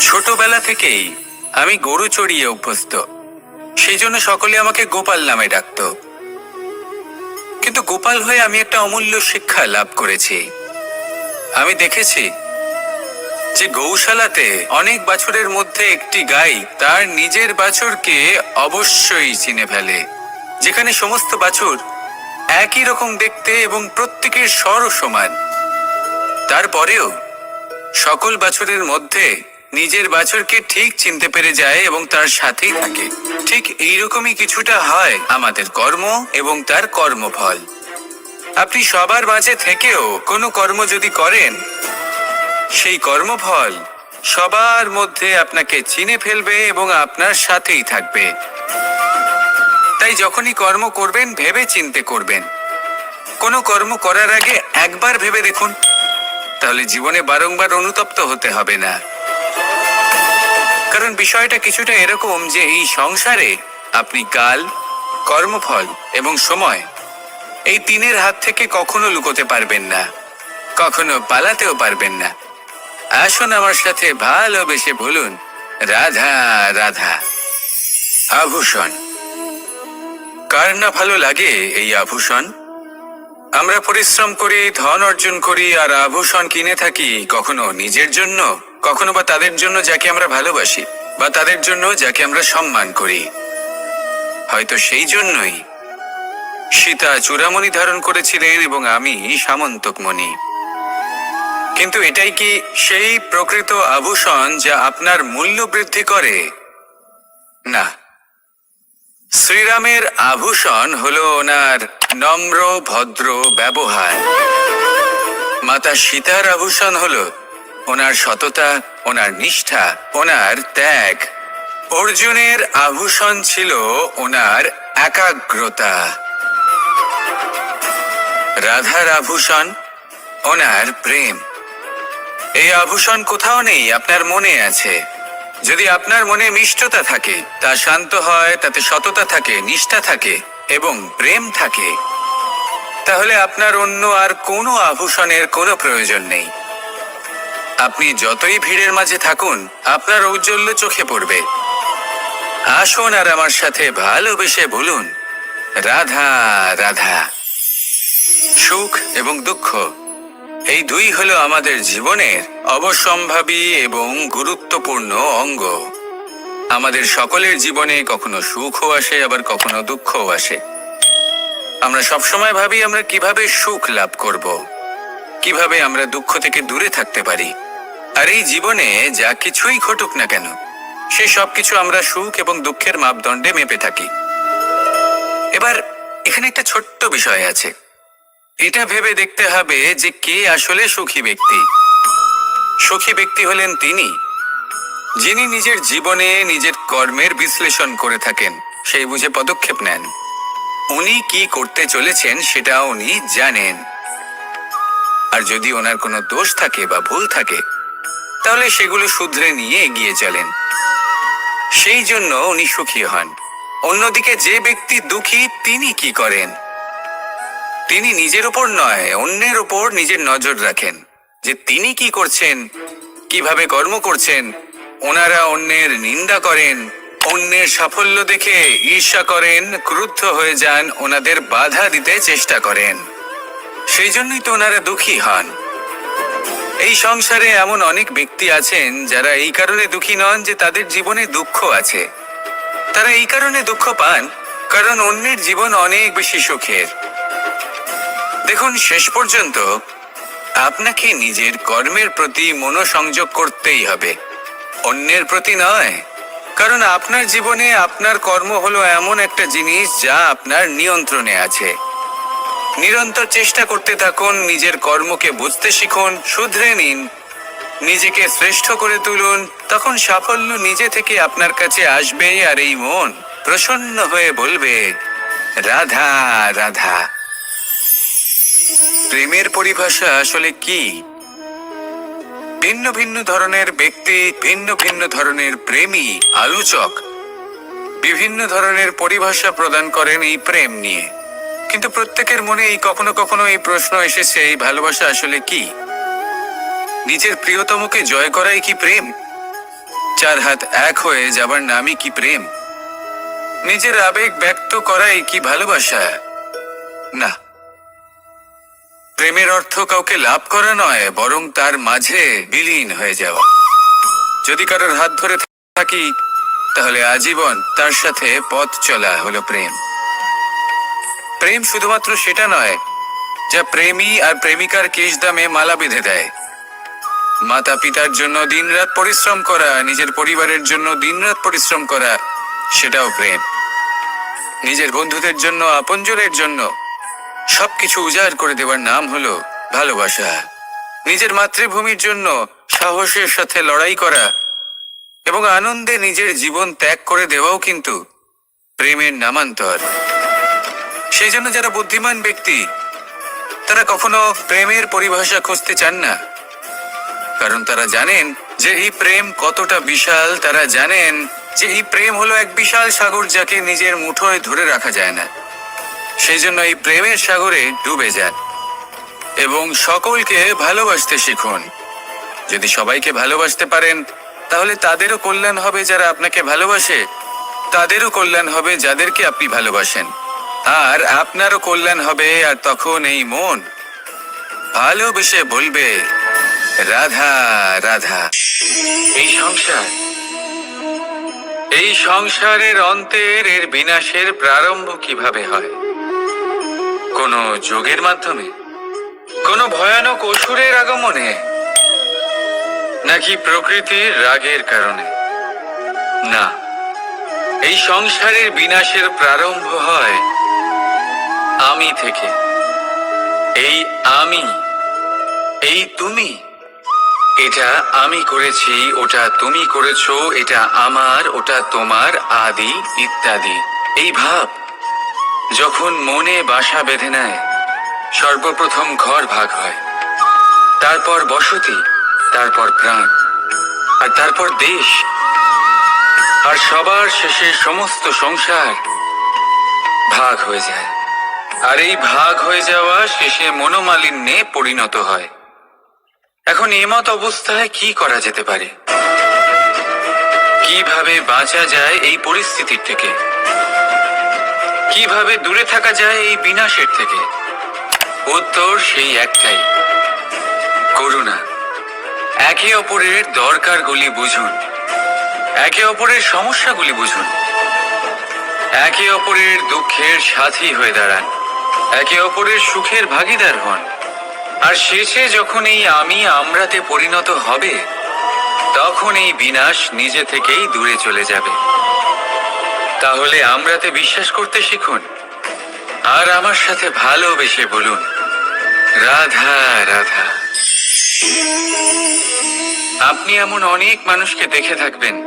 ছোটবেলা থেকেই আমি গরু চড়িয়ে অভ্যস্ত। সেই জন্য সকলে আমাকে গোপাল নামে ডাকতো। কিন্তু গোপাল হয়ে আমি একটা অমূল্য শিক্ষা লাভ করেছি। আমি দেখেছি যে গৌশালাতে অনেক বাছুরের মধ্যে একটি গাই তার নিজের বাছুরকে অবশ্যই চিনে ফেলে, যেখানে সমস্ত বাছুর একই রকম দেখতে এবং প্রত্যেকের স্বর সমান। তারপরেও সকল বাছুরের মধ্যে নিজের বাছুরকে ঠিক চিনতে পেরে যায় এবং তার সাথেই থাকে। ঠিক এইরকমই কিছুটা হয় আমাদের কর্ম এবং তার কর্মফল। আপনি সবার মাঝে থেকেও কোনো কর্ম যদি করেন, সেই কর্মফল সবার মধ্যে আপনাকে চিনে ফেলবে এবং আপনার সাথেই থাকবে। তাই যখনই কর্ম করবেন, ভেবে চিনতে করবেন। কোনো কর্ম করার আগে একবার ভেবে দেখুন। তাহলে জীবনে বারংবার অনুতপ্ত হতে হবে না। কারণ বিষয়টা কিছুটা এরকম যে এই সংসারে আপনি কাল, কর্মফল এবং সময় এই তিনের হাত থেকে কখনো লুকোতে পারবেন না, কখনো পালাতেও পারবেন না। আসুন আমার সাথে ভালোবেসে বলুন, রাধা রাধা, আভূষণ। কার না ভালো লাগে এই আভূষণ? আমরা পরিশ্রম করি, ধন অর্জন করি, আর আভূষণ কিনে থাকি কখনো নিজের জন্য? কখনো বা তাদের জন্য যাকে আমরা ভালোবাসি বা তাদের জন্য যাকে আমরা সম্মান করি। হয়তো সেই জন্যই সীতা চূড়ামণি ধারণ করেছিলেন এবং আমি সামন্তকমণি। কিন্তু এটাই কি সেই প্রকৃত আভূষণ যা আপনার মূল্য বৃদ্ধি করে? না। শ্রীরামের আভূষণ হল ওনার নম্র, ভদ্র ব্যবহার। মাতা সীতার আভূষণ হলো ওনার সততা, ওনার নিষ্ঠা, ওনার ত্যাগ। অর্জুনের আভূষণ ছিল ওনার একাগ্রতা। রাধার আভূষণ, ওনার প্রেম। এই আভূষণ কোথাও নেই, আপনার মনে আছে। যদি আপনার মনে মিষ্টতা থাকে, তা শান্ত হয়, তাতে সততা থাকে, নিষ্ঠা থাকে এবং প্রেম থাকে। তাহলে আপনার অন্য আর কোনো আভূষণের কোনো প্রয়োজন নেই। আপনি যতই ভিড়ের মাঝে থাকুন, আপনার ঔজ্জ্বল্য চোখে পড়বে। আসুন আর আমার সাথে ভালোবেসে বলুন, রাধা রাধা। সুখ এবং দুঃখ, এই দুই হলো আমাদের জীবনের অবসম্ভাবী এবং গুরুত্বপূর্ণ অঙ্গ। আমাদের সকলের জীবনে কখনো সুখও আসে, আবার কখনো দুঃখও আসে। আমরা সবসময় ভাবি আমরা কীভাবে সুখ লাভ করব, কীভাবে আমরা দুঃখ থেকে দূরে থাকতে পারি। আর এই জীবনে যা কিছুই ঘটুক না কেন, সে সবকিছু আমরা সুখ এবং দুঃখের মাপদণ্ডে মেপে থাকি। এবার এখানে একটা ছোট্ট বিষয় আছে। এটা ভেবে দেখতে হবে যে কে আসলে সুখী ব্যক্তি। সুখী ব্যক্তি হলেন তিনি, যিনি নিজের জীবনে নিজের কর্মের বিশ্লেষণ করে থাকেন, সেই বুঝে পদক্ষেপ নেন। উনি কি করতে চলেছেন সেটা উনি জানেন। আর যদি ওনার কোনো দোষ থাকে বা ভুল থাকে তাহলে সেগুলো শুধরে নিয়ে এগিয়ে চলেন। সেই জন্য উনি সুখী হন। অন্যদিকে যে ব্যক্তি দুঃখী, তিনি কি করেন? তিনি নিজের উপর নয়, অন্যের উপর নিজের নজর রাখেন যে তিনি কি করছেন, কীভাবে কর্ম করছেন, ওনারা অন্যের নিন্দা করেন, অন্যের সাফল্য দেখে ঈর্ষা করেন, ক্রুদ্ধ হয়ে যান, ওনাদের বাধা দিতে চেষ্টা করেন। সেই জন্যই তো ওনারা দুঃখী হন। এই সংসারে এমন অনেক ব্যক্তি আছেন যারা এই কারণে দুঃখী নন যে তাদের জীবনে দুঃখ আছে। তারা এই কারণে দুঃখ পান, কারণ অন্যের জীবন অনেক বেশি সুখের। দেখুন, শেষ পর্যন্ত আপনাকে নিজের কর্মের প্রতি মনোসংযোগ করতেই হবে। অন্যের প্রতি নয়, কারণ আপনার জীবনে আপনার কর্ম হলো এমন একটা জিনিস যা আপনার নিয়ন্ত্রণে আছে। নিরন্তর চেষ্টা করতে থাকুন, নিজের কর্মকে বুঝতে শিখুন, শুধরে নিন। নিজেকে শ্রেষ্ঠ করে তুলুন, তখন সাফল্য নিজে থেকে আপনার কাছে আসবে আর এই মন প্রসন্ন হয়ে বলবে, রাধা রাধা। প্রেমের পরিভাষা আসলে কি? ভিন্ন ভিন্ন ধরনের ব্যক্তি, ভিন্ন ভিন্ন ধরনের প্রেমী, আলোচক। বিভিন্ন ধরনের পরিভাষা প্রদান করেন এই প্রেম নিয়ে। কিন্তু প্রত্যেকের মনে এই কখনো কখনো এই প্রশ্ন এসেছে, এই ভালোবাসা আসলে কি? নিজের প্রিয়তমকে জয় করাই কি প্রেম? চার হাত এক হয়ে যাবার নামই কি প্রেম? নিজের আবেগ ব্যক্ত করাই কি ভালোবাসা? না। প্রেমের অর্থ কাউকে লাভ করা নয়, বরং তার মাঝে বিলীন হয়ে যাওয়া। যদি কারোর হাত ধরে থাকি, তাহলে আজীবন তার সাথে পথ চলা হলো প্রেম। প্রেম শুধুমাত্র সেটা নয়, যা প্রেমী আর প্রেমিকার কেশ দামে মালা বেঁধে দেয়। মাতা পিতার জন্য দিনরাত পরিশ্রম করা, নিজের পরিবারের জন্য দিনরাত পরিশ্রম করা, সেটাও প্রেম। নিজের বন্ধুদের জন্য, আপনজনের জন্য সবকিছু উজাড় করে দেওয়ার নাম হলো ভালোবাসা। নিজের মাতৃভূমির জন্য সাহসের সাথে লড়াই করা এবং আনন্দে নিজের জীবন ত্যাগ করে দেওয়াও কিন্তু প্রেমের নামান্তর। সেই জন্য যারা বুদ্ধিমান ব্যক্তি, তারা কখনো প্রেমের পরিভাষা খুঁজতে চান না। কারণ তারা জানেন যে এই প্রেম কতটা বিশাল, তারা জানেন যে এই প্রেম হলো এক বিশাল সাগর যাকে নিজের মুঠোয় ধরে রাখা যায় না। সেই জন্য এই প্রেমের সাগরে ডুবে যান এবং সকলকে ভালোবাসতে শিখুন। যদি সবাইকে ভালোবাসতে পারেন, তাহলে তাদেরও কল্যাণ হবে যারা আপনাকে ভালোবাসে, তাদেরও কল্যাণ হবে যাদেরকে আপনি ভালোবাসেন। আর আপনারও কল্যাণ হবে, আর তখন এই মন। ভালোবেসে বলবে, রাধা রাধা। এই সংসার, এই সংসারের অন্তের, এর বিনাশের প্রারম্ভ কীভাবে হয়? কোন যোগের মাধ্যমে? কোন ভয়ানক অসুরের আগমনে? নাকি প্রকৃতির রাগের কারণে? না, এই সংসারের বিনাশের প্রারম্ভ হয় আমি থেকে। এই আমি, এই তুমি। এটা আমি করেছি, ওটা তুমি করেছ, এটা আমার, ওটা তোমার আদি ইত্যাদি। এই ভাব যখন মনে বাসা বেঁধে নেয়, সর্বপ্রথম ঘর ভাগ হয়। তারপর বসতি, তারপর প্রাণ, আর তারপর দেশ। আর সবার শেষে সমস্ত সংসার ভাগ হয়ে যায়। আর এই ভাগ হয়ে যাওয়া শেষে মনোমালিন্যে পরিণত হয়। এখন এমত অবস্থায় কি করা যেতে পারে? কীভাবে বাঁচা যায় এই পরিস্থিতির থেকে? কীভাবে দূরে থাকা যায় এই বিনাশের থেকে? উত্তর সেই একটাই। করুণা। একে অপরের দরকারগুলি বুঝুন। একে অপরের সমস্যাগুলি বুঝুন। একে অপরের দুঃখের সাথী হয়ে দাঁড়ান। একে অপরের সুখের ভাগিদার হন। আর শেষে যখন এই আমি আমরাতে পরিণত হবে, তখন এই বিনাশ নিজে থেকেই দূরে চলে যাবে। তাহলে আমরাতে বিশ্বাস করতে শিখুন, আর আমার সাথে ভালোবেসে বলুন, রাধা রাধা। আপনি এমন অনেক মানুষকে দেখে থাকবেন,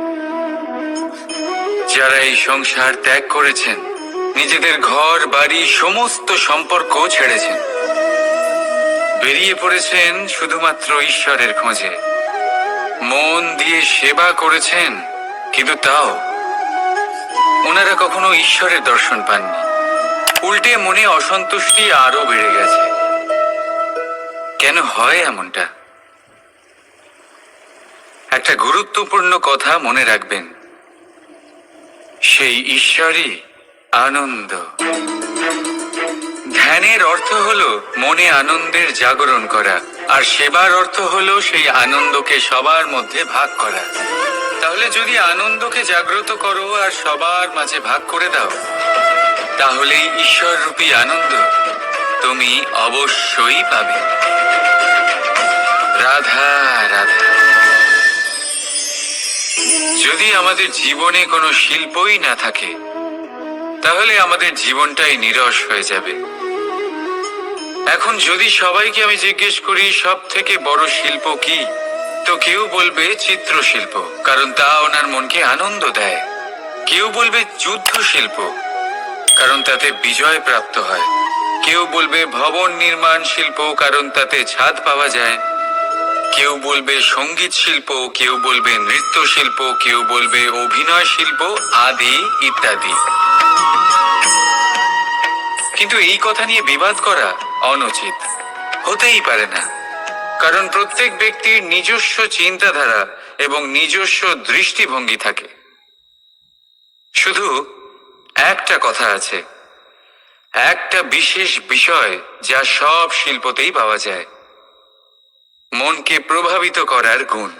যারা এই সংসার ত্যাগ করেছেন। নিজেদের ঘর, বাড়ি, সমস্ত সম্পর্ক ছেড়েছেন। বেরিয়ে পড়েছেন শুধুমাত্র ঈশ্বরের খোঁজে। মন দিয়ে সেবা করেছেন, কিন্তু তাও। ওনারা কখনো ঈশ্বরের দর্শন পাননি। উল্টে মনে অসন্তুষ্টি আরও বেড়ে গেছে। কেন হয় এমনটা? একটা গুরুত্বপূর্ণ কথা মনে রাখবেন। সেই ঈশ্বরই আনন্দ। ধ্যানের অর্থ হলো মনে আনন্দের জাগরণ করা, আর সেবার অর্থ হলো সেই আনন্দকে সবার মধ্যে ভাগ করা। তাহলে যদি আনন্দকে জাগ্রত করো আর সবার মাঝে ভাগ করে দাও তাহলে ঈশ্বর রূপী আনন্দ তুমি অবশ্যই পাবে। রাধা রাধা। যদি আমাদের জীবনে কোনো শিল্পই না থাকে তাহলে আমাদের জীবনটাই নিরস হয়ে যাবে। এখন যদি সবাইকে আমি জিজ্ঞেস করি সব থেকে বড় শিল্প কি? তো কেউ বলবে চিত্রশিল্প, কারণ তা ওনার মনকে আনন্দ দেয়। কেউ বলবে যুদ্ধ শিল্প কারণ তাতে বিজয় প্রাপ্ত হয়। কেউ বলবে ভবন নির্মাণ শিল্প, কারণ তাতে ছাদ পাওয়া যায়। কেউ বলবে সংগীত শিল্প, কেউ বলবে নৃত্য শিল্প, কেউ বলবে অভিনয় শিল্প, আদি ইত্যাদি। কিন্তু এই কথা নিয়ে বিবাদ করা অনুচিত। হতেই পারে না। কারণ প্রত্যেক ব্যক্তির নিজস্ব চিন্তাধারা এবং নিজস্ব দৃষ্টিভঙ্গি থাকে। শুধু একটা কথা আছে। একটা বিশেষ বিষয় যা সব শিল্পতেই পাওয়া যায়। মনকে প্রভাবিত করার গুণ।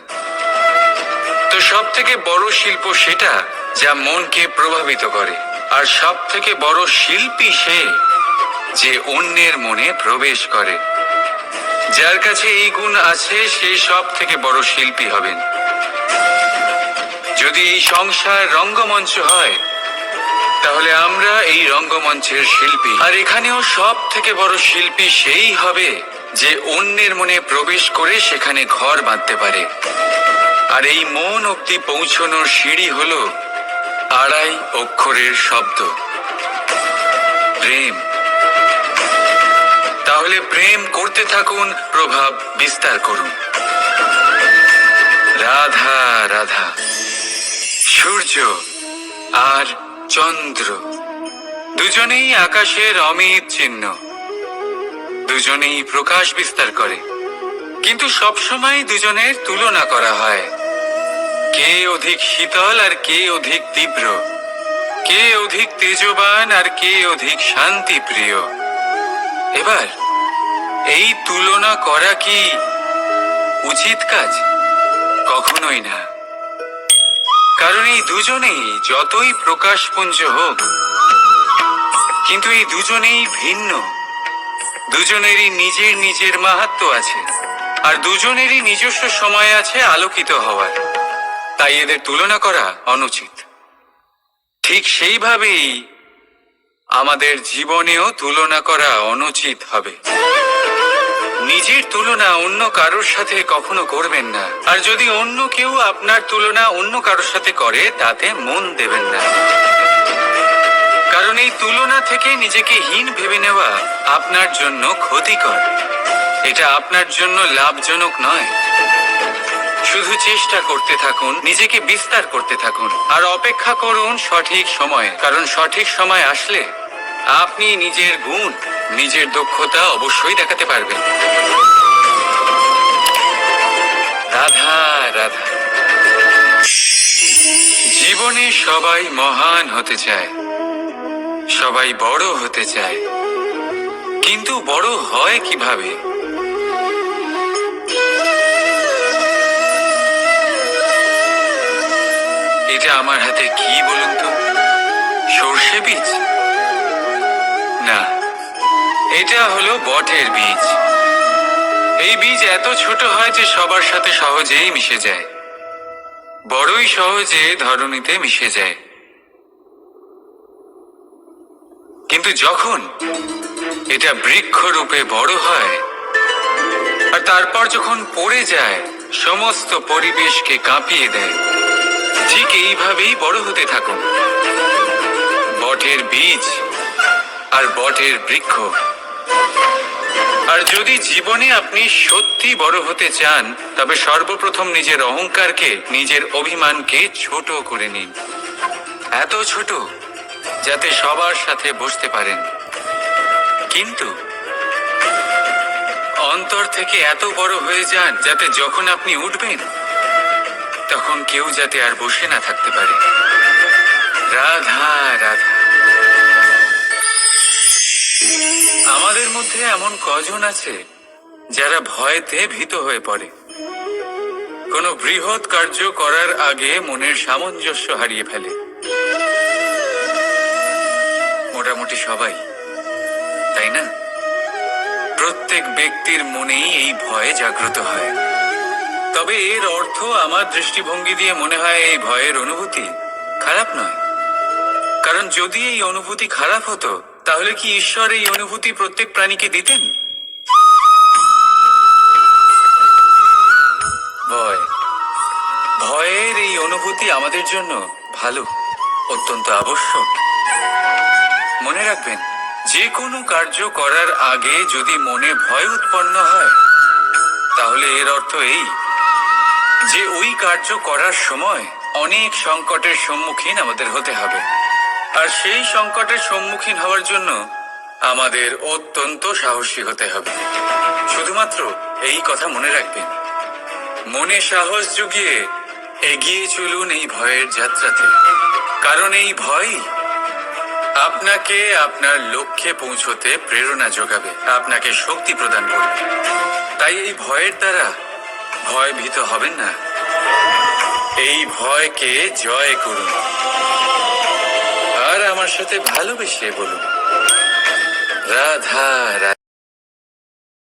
তো সব থেকে বড় শিল্প সেটা যা মনকে প্রভাবিত করে। আর সব থেকে বড় শিল্পী সে যে অন্যের মনে প্রবেশ করে। যার কাছে এই গুণ আছে, সে সব থেকে বড় শিল্পী হবেন। যদি এই সংসার রঙ্গমঞ্চ হয়, তাহলে আমরা এই রঙ্গমঞ্চের শিল্পী। আর এখানেও সব থেকে বড় শিল্পী সেই হবে যে অন্যের মনে প্রবেশ করে সেখানে ঘর বাঁধতে পারে। আর এই মন অব্দি পৌঁছনোর সিঁড়ি হল আড়াই অক্ষরের শব্দ। প্রেম। তাহলে প্রেম করতে থাকুন, প্রভাব বিস্তার করুন। রাধা রাধা। সূর্য আর চন্দ্র। দুজনেই আকাশের অমিত চিহ্ন। দুজনেই প্রকাশ বিস্তার করে। কিন্তু সবসময় দুজনের তুলনা করা হয়। কে অধিক শীতল আর কে অধিক তীব্র? কে অধিক তেজবান আর কে অধিক শান্তি প্রিয় এবার, এই তুলনা করা কি উচিত কাজ? কখনোই না। কারণ এই দুজনেই যতই প্রকাশপুঞ্জ হোক, কিন্তু এই দুজনেই ভিন্ন। দুজনেরই নিজের নিজের মাহাত্ম আছে, আর দুজনেরই নিজস্ব সময় আছে আলোকিত হওয়ার। তাই এদের তুলনা করা অনুচিত। ঠিক সেইভাবেই আমাদের জীবনেও তুলনা করা অনুচিত হবে। নিজের তুলনা অন্য কারোর সাথে কখনো করবেন না। আর যদি অন্য কেউ আপনার তুলনা অন্য কারোর সাথে করে, তাতে মন দেবেন না। কারণ এই তুলনা থেকে নিজেকে হীন ভেবে নেওয়া আপনার জন্য ক্ষতিকর। এটা আপনার জন্য লাভজনক নয়। শুধু চেষ্টা করতে থাকুন, নিজেকে বিস্তার করতে থাকুন। আর অপেক্ষা করুন সঠিক সময়ে, কারণ সঠিক সময় আসলে আপনি নিজের গুণ, নিজের দক্ষতা অবশ্যই দেখাতে পারবেন। রাধা রাধা। জীবনে সবাই মহান হতে চায়, সবাই বড় হতে চায়। কিন্তু বড় হয় কীভাবে? আমার হাতে কি বলুন তো? সর্ষে বীজ? না, এটা হলো বটের বীজ। এই বীজ এত ছোট হয় যে সবার সাথে সহজেই মিশে যায়। বড়ই সহজে ধরণীতে মিশে যায়। কিন্তু যখন এটা বৃক্ষ রূপে বড় হয়, আর তারপর যখন পড়ে যায়, সমস্ত পরিবেশকে কাঁপিয়ে দেয় ঠিক এইভাবেই বড় হতে থাকুন। বটের বীজ আর বটের বৃক্ষ। আর যদি জীবনে আপনি সত্যি বড় হতে চান, তবে সর্বপ্রথম নিজের অহংকারকে, নিজের অভিমানকে ছোট করে নিন। এত ছোট, যাতে সবার সাথে বসতে পারেন। কিন্তু অন্তর থেকে এত বড় হয়ে যান, যাতে যখন আপনি উঠবেন তখন কেউ যাতে আর বসে না থাকতে পারে। রাধা রাধা। আমাদের মধ্যে এমন কজন আছে যারা ভয়তে ভীত হয়ে পড়ে। কোনো বৃহৎ কার্য করার আগে মনের সামঞ্জস্য হারিয়ে ফেলে। মোটামুটি সবাই, তাই না? প্রত্যেক ব্যক্তির মনেই এই ভয়ে জাগ্রত হয়। তবে এর অর্থ আমার দৃষ্টিভঙ্গি দিয়ে মনে হয় এই ভয়ের অনুভূতি খারাপ নয়। কারণ যদি এই অনুভূতি খারাপ হতো, তাহলে কি ঈশ্বর এই অনুভূতি প্রত্যেক প্রাণীকে দিতেন? ভয়। ভয়ের এই অনুভূতি আমাদের জন্য ভালো, অত্যন্ত আবশ্যক। মনে রাখবেন, যে কোনো কার্য করার আগে যদি মনে ভয় উৎপন্ন হয়, তাহলে এর অর্থ এই। যে ওই কার্য করার সময় অনেক সংকটের সম্মুখীন আমাদের হতে হবে। আর সেই সংকটের সম্মুখীন হওয়ার জন্য আমাদের অত্যন্ত সাহসী হতে হবে। শুধুমাত্র এই কথা মনে রাখবেন। মনে সাহস জুগিয়ে এগিয়ে চলুন এই ভয়ের যাত্রাতে। কারণ এই ভয় আপনাকে আপনার লক্ষ্যে পৌঁছতে প্রেরণা যোগাবে আপনাকে শক্তি প্রদান করবে। তাই এই ভয়ের দ্বারা ভয়ভীত হবেন না। এই ভয়কে জয় করুন। আর আমার সাথে ভালোবেসে বলুন। রাধা রাধা।